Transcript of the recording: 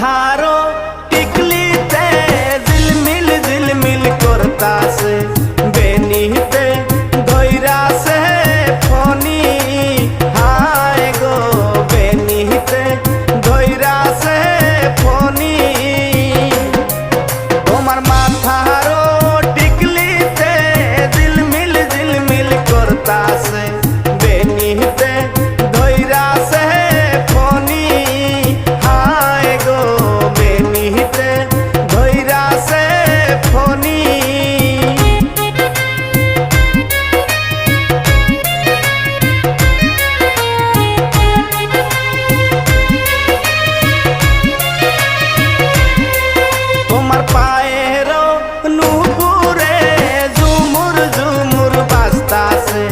थारो टिकली ते दिल मिल दिल मिल करता से बेनी ते धोइरा से फोनी हाय गो बेनी ते धोइरा से फोनी তোমার মাথারও এখনি তোমার পায়ের নুপুরে ঝুমুর ঝুমুর বাজতাছে